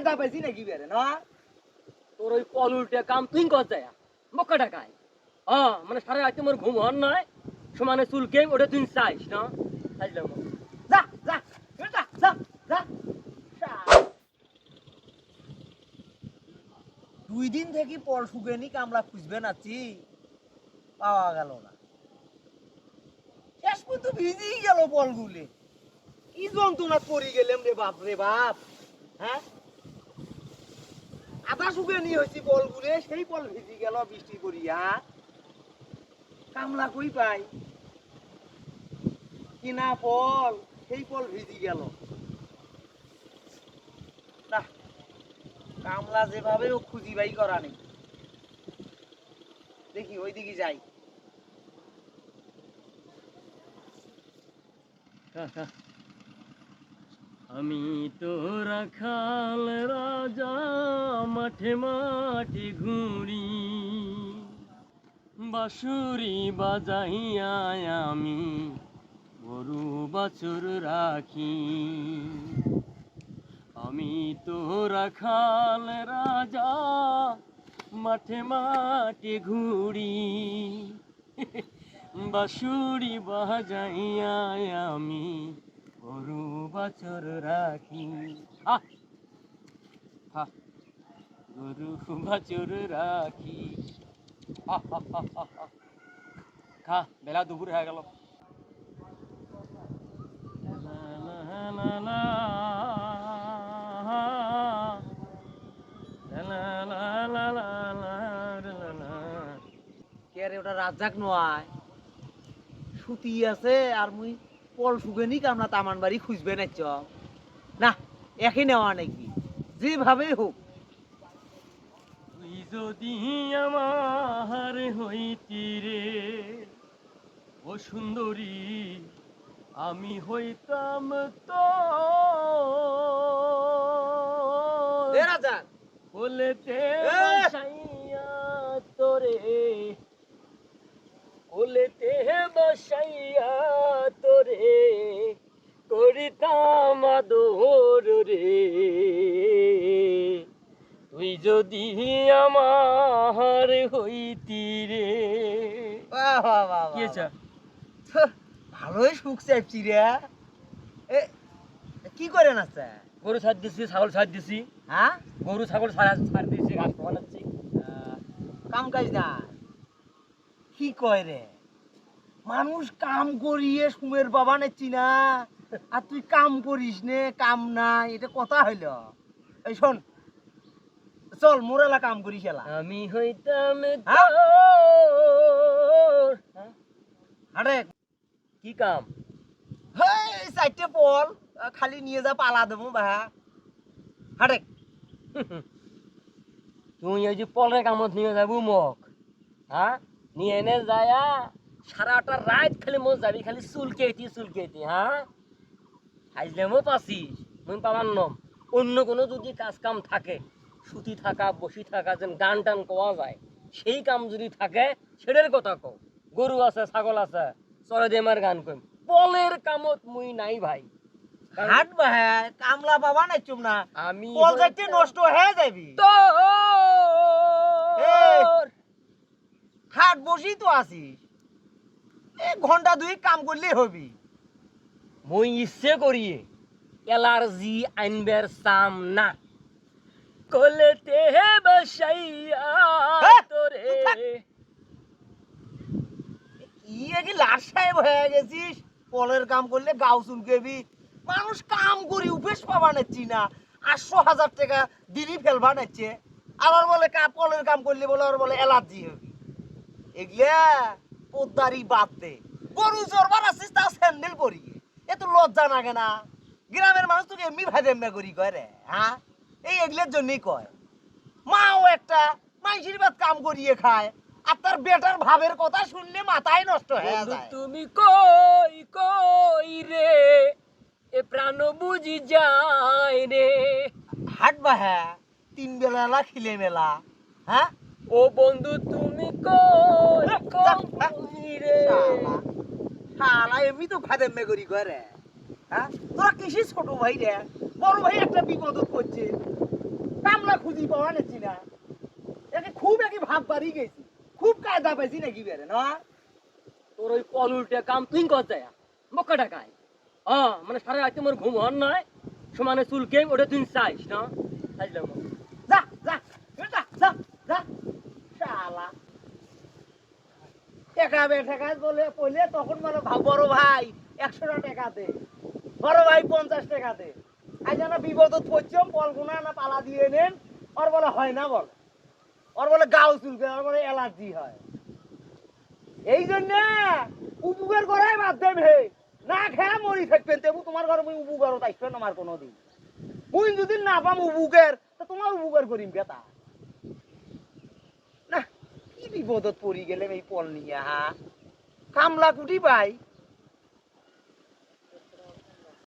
ফায়দা পাইছি নাকি বেরে না? তোর ওই কল উল্টে কাম তুই কর যায় মক্কা টাকায় হ্যাঁ মানে সারা রাতে মোর ঘুম হন নয়। সমানে চুল গেম ওটা তুই চাইস না? চাইলাম যা যা যা যা যা দুই দিন থেকে পর শুকেনি কামলা খুঁজবে নাচি পাওয়া গেল না। শেষ পর্যন্ত ভিজেই গেল বলগুলি। কি যন্ত্রণা পড়ি গেলাম রে বাপ রে বাপ হ্যাঁ? আধা শুকেনি হয়েছি বলগুলি সেই বল ভিজি গেল বৃষ্টি করিয়া কামলা কই পাই? কিনা ফল, সেই ফল ভিজি গেল। না কামলা ও খুঁজি বাই করা নেই। দেখি ওই দিকে যাই আমি তো রাখাল রাজা, মাঠে মাঠে ঘুরি। বাঁশুরি বাজাইয়া আমি গরু বাছুর রাখি। আমি তো রাখাল রাজা, মাঠে মাঠে ঘুরি। বাঁশুরি বাজাইয়া আমি গরু বাছর রাখি! গরু বাছর রাখি। খা বেলা দুপুর হয়ে গেল। কে রে, ওটা রাজাক নয় সুতি আছে আর মুই পল শুকেনি কামলা তামান বাড়ি খুঁজবে না চ। না একই নেওয়া নাকি? যেভাবে হোক। যদি আমার হইতি রে ও সুন্দরী আমি হইতাম তো কোলেতে তোরে কোলেতে বসাইয়া যদি আমার হইতি রে। ভালোই সুখ চাইছি রে। এ কি করে নাচছে গরু ছাড় দিছি ছাগল ছাড় দিছি। হ্যাঁ? গরু ছাগল ছাড়া ছাড় দিছি ঘাস বানাচ্ছি কাম কাজ না। কি কয় রে? মানুষ কাম করিয়ে সুমের বাবা নেছি না। আর তুই কাম করিস নে কাম নাই এটা কথা হইল। এই শোন চল মোরেলা কাম করিস এলা আমি হইতাম হ্যাঁ? তোর। হ্যাঁ? আরে কি কাম? হেই চারটে পল খালি নিয়ে যা পালা দেবো বা হাটে তুই ওই যে পলের কামত নিয়ে যাব মোক হ্যাঁ? নিয়ে এনে যায়া সারাটা রাত খালি মো যাবি খালি চুলকেতি চুলকেতি হ্যাঁ? হাইজলেমও পাছিস মুই পাবার নম অন্য কোনো যদি কাজ কাম থাকে সুতি থাকা বসি থাকা যেন গান টান কোয়া যায়। সেই কাম যদি থাকে সেটার কথা কও। গরু আছে ছাগল আছে চলে দেমার গান কইম। পলের কামত মুই নাই ভাই। হাট বা কামলা বাবা নেচুম না। আমি পল চারটে নষ্ট হয়ে যাবি তোর হাট বসি তো আছিস। এ ঘণ্টা দুই কাম করলেই হবি। মই ইচ্ছে করিয়ে এলার্জি আনবার চাম না। কলেতে বসাইয়া হ্যাঁ, তোরে। থাক। কি লাট সাহেব হয়ে গেছিস? পলের কাম করলে গাও চুলকেবি। মানুষ কাম করি উপেশ পাবা নেচ্ছি না। আটশো হাজার টাকা দিনই ফেলবা নেচ্ছে। আবার বলে কা পলের কাম করলে বলে আর বলে অ্যালার্জি হবি। এগুলা পোদ্দারি বাদ দে। গরু চরবার আসিস তা স্যান্ডেল করি এ তো লজ্জা লাগে না। গ্রামের মানুষ তোকে এমনি ভাইদেম্বা করি কয় রে হ্যাঁ? এই এগুলোর জন্যই কয়। মাও একটা মাইসির বাদ কাম করিয়ে খায় আর তার বেটার ভাবের কথা শুনলে মাথায় নষ্ট হয়ে যায়। তুমি কই কই রে? এ প্রাণ বুঝি যায় রে। হাট বাহা তিন বেলা খিলে মেলা হ্যাঁ? ও বন্ধু তুমি কই কই রে? শালা এমনি তো ভাদেম্বা করি করে। হ্যাঁ? তোরা কিসে ছোট ভাই রে? বড় ভাই একটা বিপদত করছে। বুদ্ধি পাওয়া নেছি না। একে খুব একে ভাব বাড়ি গেছি। খুব কায়দা পাইছি নাকি বেরে না? তোর ওই কল উল্টে কাম তুই মক্কা টাকায় হ্যাঁ মানে সারা রাতে মোর ঘুম হন নয়। সমানে চুলকে ওটা তুই চাইস না? চাইলাম যা যা যা যা যা শালা। টাকা বে টাকা বলে পড়লে তখন মানে ভাব বড় ভাই একশো টাকা দে। বড় ভাই, পঞ্চাশ টাকা দে। আজ না বিপদত পড়ছম পলগুনা না পালা দিয়ে নেন। ওর বলে, হয় না বলে। ওর বলে, গাও চুলকে ওর বলে অ্যালার্জি হয়। এই জন্য উপকার করাই মাধ্যম হে না খেয়ে মরি থাকবেন তেবু তোমার ঘরে মুই উপকার আসবে না আমার কোনো দিন মুই যদি না পাম উপকার, তো তোমার উপকার করিম বেতা না, কি বিপদত পড়ি গেলে এই পল নিয়ে, হা? কামলা কুটি পাই।